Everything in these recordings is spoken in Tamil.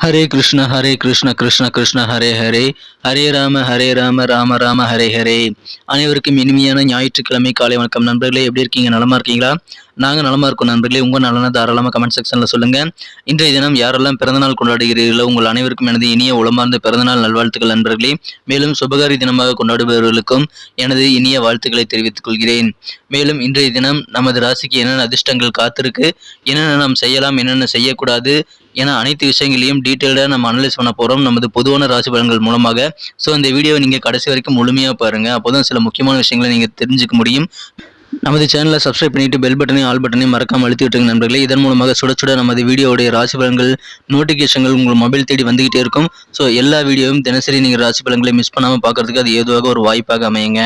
ஹரே கிருஷ்ண ஹரே கிருஷ்ண கிருஷ்ண கிருஷ்ண ஹரே ஹரே ஹரே ராம ஹரே ராம ராம ராம ஹரே ஹரே அனைவருக்கும் இனிமையான ஞாயிற்றுக்கிழமை காலை வணக்கம். நண்பர்களே எப்படி இருக்கீங்க? நலமா இருக்கீங்களா? நாங்கள் நலமாக இருக்கோம் நண்பர்களே. உங்கள் நலனை தாராளமாக கமெண்ட் செக்ஷனில் சொல்லுங்கள் இன்றைய தினம் யாரெல்லாம் பிறந்தநாள் கொண்டாடுகிறீர்களோ உங்கள் அனைவருக்கும் எனது இனிய உளமார்ந்த பிறந்தநாள் நல்வாழ்த்துக்கள் நண்பர்களே. மேலும் சுபகாரி தினமாக கொண்டாடுபவர்களுக்கும் எனது இனிய வாழ்த்துக்களை தெரிவித்துக் கொள்கிறேன். மேலும் இன்றைய தினம் நமது ராசிக்கு என்னென்ன அதிர்ஷ்டங்கள் காத்திருக்கு என்னென்ன நாம் செய்யலாம் என்னென்ன செய்யக்கூடாது ஏன்னா அனைத்து விஷயங்களையும் டீட்டெயில்டாக நம்ம அனலைஸ் பண்ண போகிறோம் நமது பொதுவான ராசி பலன்கள் மூலமாக. ஸோ இந்த வீடியோவை நீங்கள் கடைசி வரைக்கும் முழுமையாக பாருங்கள் அப்போதான் சில முக்கியமான விஷயங்களை நீங்கள் தெரிஞ்சுக்க முடியும். நமது சேனலை சப்ஸ்கிரைப் பண்ணிட்டு பெல் பட்டனையும் ஆல் பட்டனையும் மறக்காமல் அழுத்தி விட்டுருங்க நண்பர்களே. இதன் மூலமாக சுட சுட நமது வீடியோவுடைய ராசி பலன்கள் நோட்டிஃபிகேஷன்கள் உங்கள் மொபைல் தேடி வந்துகிட்டே இருக்கும். ஸோ எல்லா வீடியோவும் தினசரி நீங்கள் ராசி பலன்களை மிஸ் பண்ணாமல் பார்க்கறதுக்கு அது ஏதுவாக ஒரு வாய்ப்பாக அமையுங்க.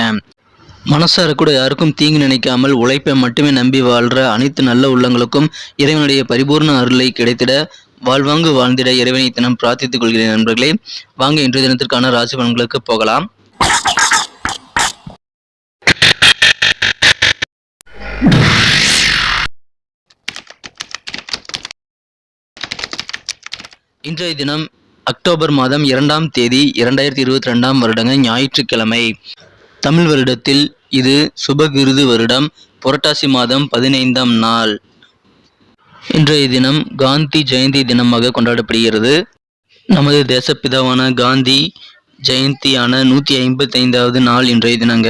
மனசார கூட யாருக்கும் தீங்கு நினைக்காமல் உழைப்பை மட்டுமே நம்பி வாழ்கிற அனைத்து நல்ல உள்ளங்களுக்கும் இறைவனுடைய பரிபூர்ண அருளை கிடைத்திட வாழ்வாங்கு வாழ்ந்திட இறைவனை தினம் பிரார்த்தித்துக் கொள்கிறேன் நண்பர்களே. வாங்க இன்றைய தினத்திற்கான ராசி பலன்களுக்கு போகலாம். இன்றைய தினம் அக்டோபர் மாதம் இரண்டாம் தேதி இரண்டாயிரத்தி இருபத்தி ரெண்டாம் வருடங்க ஞாயிற்றுக்கிழமை. தமிழ் வருடத்தில் இது சுபகிருது வருடம். புரட்டாசி மாதம் பதினைந்தாம் நாள். இன்றைய தினம் காந்தி ஜெயந்தி தினமாக கொண்டாடப்படுகிறது. நமது தேசப்பிதாவான காந்தி ஜெயந்தியான நூற்றி ஐம்பத்தைந்தாவது நாள் இன்றைய தினங்க.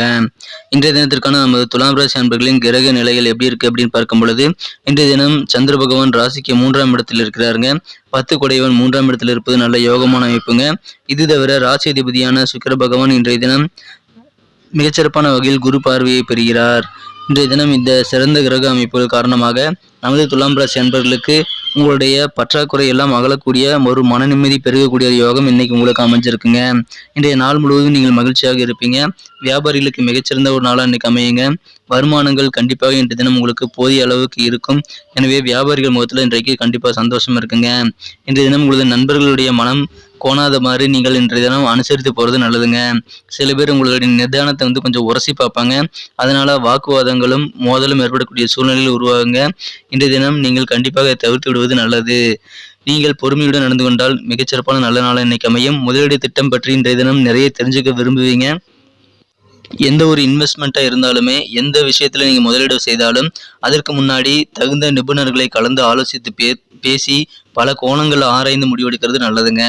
இன்றைய தினத்திற்கான நமது துலாம் ராசி அன்பர்களின் கிரக நிலைகள் எப்படி இருக்கு அப்படின்னு பார்க்கும் பொழுது இன்றைய தினம் சந்திர பகவான் ராசிக்கு மூன்றாம் இடத்தில் இருக்கிறாருங்க. பத்து கொடையவன் மூன்றாம் இடத்தில் இருப்பது நல்ல யோகமான அமைப்புங்க. இது தவிர ராசி அதிபதியான சுக்கர பகவான் இன்றைய தினம் மிகச்சிறப்பான வகையில் குரு பார்வையை பெறுகிறார். இன்றைய தினம் இந்த சிறந்த கிரக அமைப்புகள் காரணமாக நமது துலாம் ராசி அன்பர்களுக்கு உங்களுடைய பற்றாக்குறை எல்லாம் அகலக்கூடிய ஒரு மன நிம்மதி பெருகக்கூடிய ஒரு யோகம் இன்னைக்கு உங்களுக்கு அமைஞ்சிருக்குங்க. இன்றைய நாள் முழுவதும் நீங்கள் மகிழ்ச்சியாக இருப்பீங்க. வியாபாரிகளுக்கு மிகச்சிறந்த ஒரு நாளாக இன்னைக்கு அமையுங்க. வருமானங்கள் கண்டிப்பாக இன்றைய தினம் உங்களுக்கு போதிய அளவுக்கு இருக்கும். எனவே வியாபாரிகள் முகத்தில் இன்றைக்கு கண்டிப்பாக சந்தோஷம் இருக்குங்க. இன்றைய தினம் உங்களது நண்பர்களுடைய மனம் கோணாத மாதிரி நீங்கள் இன்றைய தினம் அனுசரித்து போகிறது நல்லதுங்க. சில பேர் உங்களுடைய நிதானத்தை வந்து கொஞ்சம் உரசி பார்ப்பாங்க. அதனால் வாக்குவாதங்களும் மோதலும் ஏற்படக்கூடிய சூழ்நிலையில் உருவாகுங்க. இன்றைய தினம் நீங்கள் கண்டிப்பாக தவிர்த்து விடுவது நல்லது. நீங்கள் பொறுமையுடன் நடந்து கொண்டால் மிகச்சிறப்பான நல்ல நாள் இன்னைக்கு அமையும். முதலீடு திட்டம் பற்றி இன்றைய தினம் நிறைய தெரிஞ்சுக்க விரும்புவீங்க. எந்த ஒரு இன்வெஸ்ட்மெண்ட்டாக இருந்தாலுமே எந்த விஷயத்தில் நீங்கள் முதலீடு செய்தாலும் அதற்கு முன்னாடி தகுந்த நிபுணர்களை கலந்து ஆலோசித்து பே பேசி பல கோணங்களை ஆராய்ந்து முடிவெடுக்கிறது நல்லதுங்க.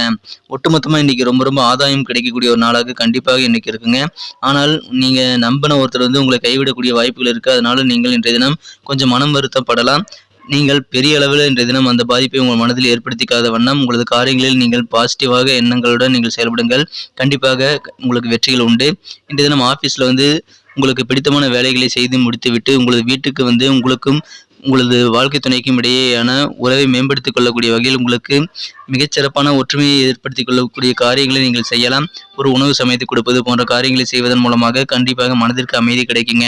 ஒட்டுமொத்தமாக இன்றைக்கி ரொம்ப ரொம்ப ஆதாயம் கிடைக்கக்கூடிய ஒரு நாளாக கண்டிப்பாக இன்றைக்கி இருக்குங்க. ஆனால் நீங்கள் நம்பின ஒருத்தர் வந்து உங்களை கைவிடக்கூடிய வாய்ப்புகள் இருக்குது அதனால நீங்கள் இன்றைய தினம் கொஞ்சம் மனம் வருத்தப்படலாம். நீங்கள் பெரிய அளவில் இன்றைய தினம் அந்த பாதிப்பை உங்கள் மனதில் ஏற்படுத்திக்காத வண்ணம் உங்களது காரியங்களில் நீங்கள் பாசிட்டிவாக எண்ணங்களுடன் நீங்கள் செயல்படுங்கள். கண்டிப்பாக உங்களுக்கு வெற்றிகள் உண்டு. இன்றைய தினம் ஆஃபீஸில் வந்து உங்களுக்கு பிடித்தமான வேலைகளை செய்து முடித்துவிட்டு உங்களது வீட்டுக்கு வந்து உங்களுக்கும் உங்களது வாழ்க்கை துணைக்கும் இடையேயான உறவை மேம்படுத்திக் கொள்ளக்கூடிய வகையில் உங்களுக்கு மிகச்சிறப்பான ஒற்றுமையை ஏற்படுத்திக் கொள்ளக்கூடிய காரியங்களை நீங்கள் செய்யலாம். ஒரு உணவு சமைத்து கொடுப்பது போன்ற காரியங்களை செய்வதன் மூலமாக கண்டிப்பாக மனதிற்கு அமைதி கிடைக்குங்க.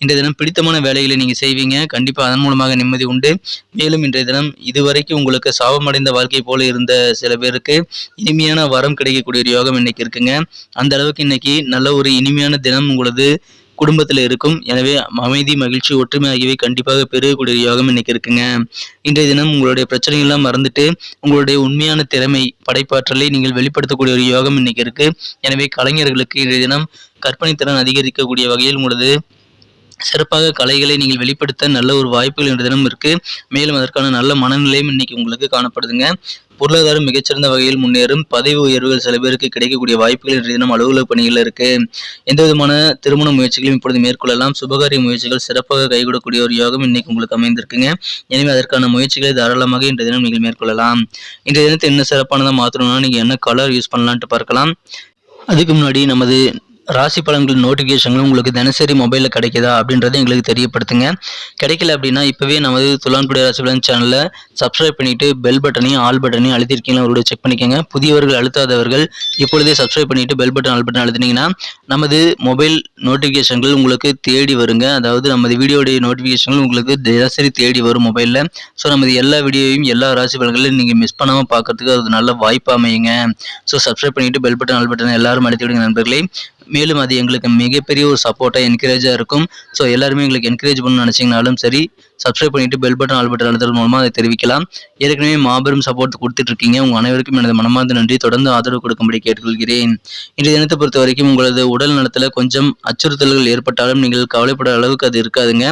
இன்றைய தினம் பிடித்தமான வேலைகளை நீங்கள் செய்வீங்க. கண்டிப்பாக அதன் மூலமாக நிம்மதி உண்டு. மேலும் இன்றைய தினம் இதுவரைக்கும் உங்களுக்கு சாபமடைந்த வாழ்க்கை போல இருந்த சில பேருக்கு இனிமையான வரம் கிடைக்கக்கூடிய ஒரு யோகம் இன்னைக்கு இருக்குங்க. அந்த அளவுக்கு இன்னைக்கு நல்ல ஒரு இனிமையான தினம் உங்களது குடும்பத்தில் இருக்கும். எனவே அமைதி மகிழ்ச்சி ஒற்றுமை ஆகியவை கண்டிப்பாக பெருகக்கூடிய யோகம் இன்னைக்கு இருக்குங்க. இன்றைய தினம் உங்களுடைய பிரச்சனைகள்லாம் மறந்துட்டு உங்களுடைய உண்மையான திறமை படைப்பாற்றலை நீங்கள் வெளிப்படுத்தக்கூடிய ஒரு யோகம் இன்னைக்கு இருக்கு. எனவே கலைஞர்களுக்கு இன்றைய தினம் கற்பனை திறன் அதிகரிக்கக்கூடிய வகையில் உங்களது சிறப்பாக கலைகளை நீங்கள் வெளிப்படுத்த நல்ல ஒரு வாய்ப்புகள் இன்றைய தினம் இருக்கு. மேலும் அதற்கான நல்ல மனநிலையும் இன்னைக்கு உங்களுக்கு காணப்படுதுங்க. பொருளாதாரம் மிகச்சிறந்த வகையில் முன்னேறும். பதவி உயர்வுகள் சில பேருக்கு கிடைக்கக்கூடிய வாய்ப்புகள் இன்றைய தினம் அலுவலக பணிகள் இருக்கு. எந்த விதமான திருமண முயற்சிகளையும் இப்பொழுது மேற்கொள்ளலாம். சுபகாரிய முயற்சிகள் சிறப்பாக கைகூடக்கூடிய ஒரு யோகம் இன்னைக்கு உங்களுக்கு அமைந்திருக்குங்க. எனவே அதற்கான முயற்சிகளை தாராளமாக இன்றைய தினம் நீங்கள் மேற்கொள்ளலாம். இன்றைய தினத்தை என்ன சிறப்பானதாக மாற்றணும்னா நீங்கள் என்ன கலர் யூஸ் பண்ணலான்ட்டு பார்க்கலாம். அதுக்கு முன்னாடி நமது ராசி பலன்கள் நோட்டிஃபிகேஷன்களும் உங்களுக்கு தினசரி மொபைலில் கிடைக்குதா அப்படின்றத எங்களுக்கு தெரியப்படுத்துங்க. கிடைக்கல அப்படின்னா இப்போவே நமது துலான்புடைய ராசி பலன் சேனலில் சப்ஸ்கிரைப் பண்ணிட்டு பெல் பட்டனையும் ஆல் பட்டனையும் அழுத்திருக்கீங்களா அவரோட செக் பண்ணிக்கோங்க. புதியவர்கள் அழுத்தாதவர்கள் இப்பொழுதே சப்ஸ்கிரைப் பண்ணிவிட்டு பெல் பட்டன் ஆல் பட்டன் அழுத்தினீங்கன்னா நமது மொபைல் நோட்டிஃபிகேஷன்கள் உங்களுக்கு தேடி வருங்க. அதாவது நமது வீடியோடைய நோட்டிஃபிகேஷன்கள் உங்களுக்கு தினசரி தேடி வரும் மொபைலில் ஸோ நமது எல்லா வீடியோவையும் எல்லா ராசி பலன்களையும் நீங்கள் மிஸ் பண்ணாமல் பார்க்குறதுக்கு அது நல்ல வாய்ப்பு அமையுங்க. ஸோ சப்ஸ்கிரைப் பண்ணிவிட்டு பெல் பட்டன் ஆல் பட்டன் எல்லாரும் அழுத்தி விடுங்க நண்பர்களே. மேலும் அது எங்களுக்கு மிகப்பெரிய ஒரு சப்போர்ட்டாக என்கரேஜாக இருக்கும். ஸோ எல்லாருமே எங்களுக்கு என்கரேஜ் பண்ணணும்னு நினச்சிங்கனாலும் சரி சப்ஸ்கிரைப் பண்ணிட்டு பெல் பட்டன் ஆல் பட்டன் அழுத்தல் மூலமாக அதை தெரிவிக்கலாம். ஏற்கனவே மாபெரும் சப்போர்ட் கொடுத்துட்டு இருக்கீங்க உங்கள் அனைவருக்கும் எனது மனமார்ந்த நன்றி. தொடர்ந்து ஆதரவு கொடுக்கும்படி கேட்டுக்கொள்கிறேன். இன்றைய தினத்தை பொறுத்த வரைக்கும் உங்களது உடல் நலத்தில் கொஞ்சம் அச்சுறுத்தல்கள் ஏற்பட்டாலும் நீங்கள் கவலைப்பட அளவுக்கு அது இருக்காதுங்க.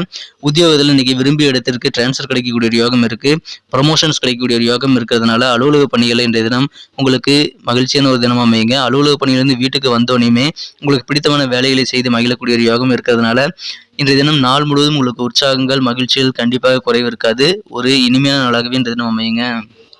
உத்தியோகத்தில் இன்னைக்கு விரும்பிய இடத்திற்கு டிரான்ஸ்ஃபர் கிடைக்கக்கூடிய ஒரு யோகம் இருக்கு. ப்ரமோஷன்ஸ் கிடைக்கக்கூடிய ஒரு யோகம் இருக்கிறதுனால அலுவலக பணிகளை இன்றைய தினம் உங்களுக்கு மகிழ்ச்சியான ஒரு தினமாக அமையுங்க. அலுவலக பணியிலிருந்து வீட்டுக்கு வந்தோடனேயுமே உங்களுக்கு பிடித்தமான வேலைகளை செய்து மகிழக்கூடிய ஒரு யோகம் இருக்கிறதுனால இன்றைய தினம் நாள் முழுவதும் உங்களுக்கு உற்சாகங்கள் மகிழ்ச்சிகள் கண்டிப்பாக குறைவு இருக்காது. ஒரு இனிமையான நாளாகவே இன்றைய தினம் அமையுங்க.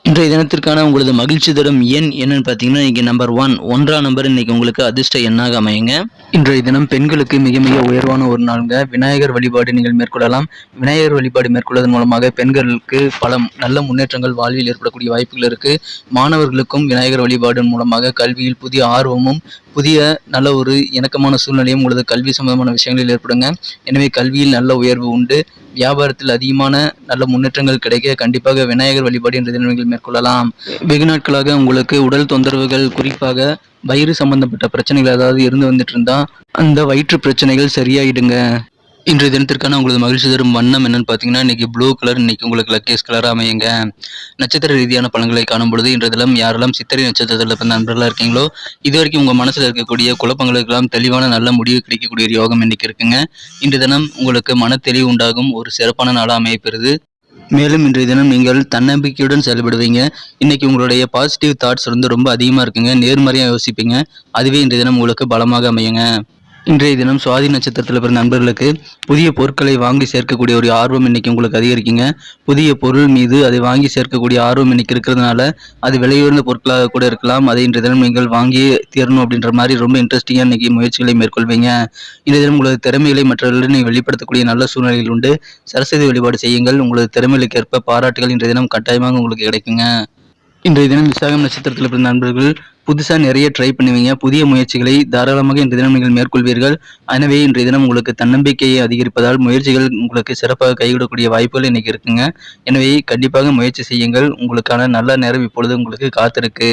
இன்றைய தினத்திற்கான உங்களது மகிழ்ச்சி தரும் எண் என்னன்னு பார்த்தீங்கன்னா இன்னைக்கு நம்பர் ஒன் ஒன்றாம் நம்பர் இன்னைக்கு உங்களுக்கு அதிர்ஷ்ட எண்ணாக அமையுங்க. இன்றைய தினம் பெண்களுக்கு மிக மிக உயர்வான ஒரு நாளுங்க. விநாயகர் வழிபாடு நீங்கள் மேற்கொள்ளலாம். விநாயகர் வழிபாடு மேற்கொள்வதன் மூலமாக பெண்களுக்கு பல நல்ல முன்னேற்றங்கள் வாழ்வில் ஏற்படக்கூடிய வாய்ப்புகள் இருக்கு. மாணவர்களுக்கும் விநாயகர் வழிபாடு மூலமாக கல்வியில் புதிய ஆர்வமும் புதிய நல்ல ஒரு இணக்கமான சூழ்நிலையும் உங்களது கல்வி சம்பந்தமான விஷயங்களில் ஏற்படுங்க. எனவே கல்வியில் நல்ல உயர்வு உண்டு. வியாபாரத்தில் அதிகமான நல்ல முன்னேற்றங்கள் கிடைக்க கண்டிப்பாக விநாயகர் வழிபாடு என்ற தினம் மேற்கொள்ளலாம். வெகு நாட்களாக உங்களுக்கு உடல் தொந்தரவுகள் குறிப்பாக வயிறு சம்பந்தப்பட்ட பிரச்சனைகள் ஏதாவது இருந்து வந்துட்டு இருந்தா அந்த வயிற்று பிரச்சனைகள் சரியாயிடுங்க. இன்றைய தினத்திற்கான உங்களது மகிழ்ச்சி தரும் வண்ணம் என்னன்னு பார்த்தீங்கன்னா இன்னைக்கு ப்ளூ கலர் இன்னைக்கு உங்களுக்கு லக்கேஸ் கலராக அமையுங்க. நட்சத்திர ரீதியான பலன்களை காணும் பொழுது இன்றைய தினம் யாரெல்லாம் சித்திரை நட்சத்திரத்தில் பிறந்த நண்பர்களாக இருக்கீங்களோ இது வரைக்கும் உங்கள் மனசில் இருக்கக்கூடிய குழப்பங்களுக்கெல்லாம் தெளிவான நல்ல முடிவு கிடைக்கக்கூடிய ஒரு யோகம் இன்னைக்கு இருக்குங்க. இன்றைய தினம் உங்களுக்கு மன தெளிவு உண்டாகும் ஒரு சிறப்பான நாளாக அமையப்பெறுது. மேலும் இன்றைய தினம் நீங்கள் தன்னம்பிக்கையுடன் செயல்படுவீங்க. இன்னைக்கு உங்களுடைய பாசிட்டிவ் தாட்ஸ் வந்து ரொம்ப அதிகமாக இருக்குங்க. நேர்மறையாக யோசிப்பீங்க. அதுவே இன்றைய தினம் உங்களுக்கு பலமாக அமையுங்க. இன்றைய தினம் சுவாதி நட்சத்திரத்தில் பிறந்த நண்பர்களுக்கு புதிய பொருட்களை வாங்கி சேர்க்கக்கூடிய ஒரு ஆர்வம் இன்னைக்கு உங்களுக்கு அதிகரிக்குங்க. புதிய பொருள் மீது அதை வாங்கி சேர்க்கக்கூடிய ஆர்வம் இன்னைக்கு இருக்கிறதுனால அது விலையுயர்ந்த பொருட்களாக கூட இருக்கலாம். அதை இன்றைய தினம் நீங்கள் வாங்கி தீரணும் அப்படின்ற மாதிரி ரொம்ப இன்ட்ரெஸ்டிங்காக இன்னைக்கு முயற்சிகளை மேற்கொள்வீங்க. இன்றைய தினம் உங்களது திறமைகளை மற்றவர்களிடம் நீங்கள் வெளிப்படுத்தக்கூடிய நல்ல சூழ்நிலைகள் உண்டு. சரஸ்வதி வழிபாடு செய்யுங்கள். உங்களது திறமைகளுக்கு ஏற்ப பாராட்டுகள் இன்றைய தினம் கட்டாயமாக உங்களுக்கு கிடைக்குங்க. இன்றைய தினம் விசாகம் நட்சத்திரத்தில் பிறந்த நண்பர்கள் புதுசாக நிறைய ட்ரை பண்ணுவீங்க. புதிய முயற்சிகளை தாராளமாக இன்றைய தினம் நீங்கள் மேற்கொள்வீர்கள். எனவே இன்றைய தினம் உங்களுக்கு தன்னம்பிக்கையை அதிகரிப்பதால் முயற்சிகள் உங்களுக்கு சிறப்பாக கைவிடக்கூடிய வாய்ப்புகள் இன்னைக்கு இருக்குங்க. எனவே கண்டிப்பாக முயற்சி செய்யுங்கள். உங்களுக்கான நல்ல நேரம் இப்பொழுது உங்களுக்கு காத்திருக்கு.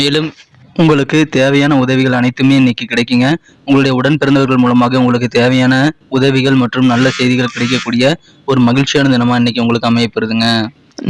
மேலும் உங்களுக்கு தேவையான உதவிகள் அனைத்துமே இன்னைக்கு கிடைக்குங்க. உங்களுடைய உடன் பிறந்தவர்கள் மூலமாக உங்களுக்கு தேவையான உதவிகள் மற்றும் நல்ல செய்திகள் கிடைக்கக்கூடிய ஒரு மகிழ்ச்சியான தினமா இன்னைக்கு உங்களுக்கு அமையப்பெறுதுங்க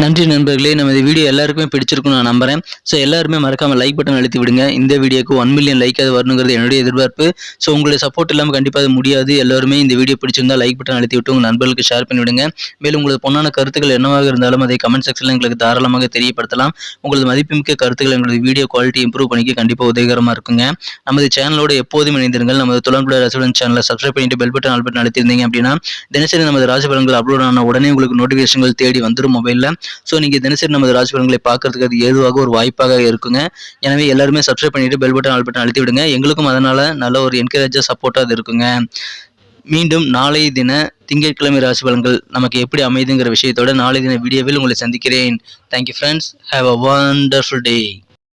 நன்றி நண்பர்களே நம்ம இந்த வீடியோ எல்லாருக்குமே பிடிச்சிருக்கும்னு நான் நம்புறேன். ஸோ எல்லாருமே மறக்காமல் லைக் பட்டன் அழுத்தி விடுங்க. இந்த வீடியோக்கு ஒன் மில்லியன் லைக் அது வரணுங்கிறது என்னுடைய எதிர்பார்ப்பு. ஸோ உங்களுடைய சப்போர்ட் இல்லாமல் கண்டிப்பாக அது முடியாது. எல்லாருமே இந்த வீடியோ பிடிச்சிருந்தா லைக் பட்டன் அழுத்தி விட்டு உங்கள் நண்பர்களுக்கு ஷேர் பண்ணிவிடுங்க மேலும் உங்களது பொண்ணான கருத்துக்கள் என்னவாக இருந்தாலும் அதை கமெண்ட் செக்ஷனில் எங்களுக்கு தாராளமாக தெரியப்படுத்தலாம். உங்களது மதிப்புமிக்க கருத்துக்கள் எங்களது வீடியோ குவாலிட்டி இம்ப்ரூவ் பண்ணிக்க கண்டிப்பாக உதவிகரமாக இருக்குங்க. நமது சேனலோட எப்போதும் இணைந்திருங்கள். நமது துளம்புல ரெசிடென்ட் சேனலை சப்ஸ்கிரைப் பண்ணிட்டு பெல் பட்டன் ஆல் பட்டன் அழுத்திருந்தீங்க அப்படின்னா தினசரி நமது ராஜபலன்கள் அப்லோட் ஆன உடனே உங்களுக்கு நோட்டிஃபிகேஷன்கள் தேடி வந்துடும் மொபைலில் ஸோ நீங்கள் தினசரி நமது ராசி பலன்களை பார்க்கறதுக்கு அது ஏதுவாக ஒரு வாய்ப்பாக இருக்குங்க. எனவே எல்லாருமே சப்ஸ்கிரைப் பண்ணிட்டு பெல் பட்டன் ஆல் பட்டன் அழுத்தி விடுங்க. எங்களுக்கும் அதனால் நல்ல ஒரு என்கரேஜாக சப்போர்ட்டாக அது இருக்குங்க. மீண்டும் நாளை தின திங்கட்கிழமை ராசி பலன்கள் நமக்கு எப்படி அமைதுங்கிற விஷயத்தோட நாளை தின வீடியோவில் உங்களை சந்திக்கிறேன். Thank you friends have a wonderful day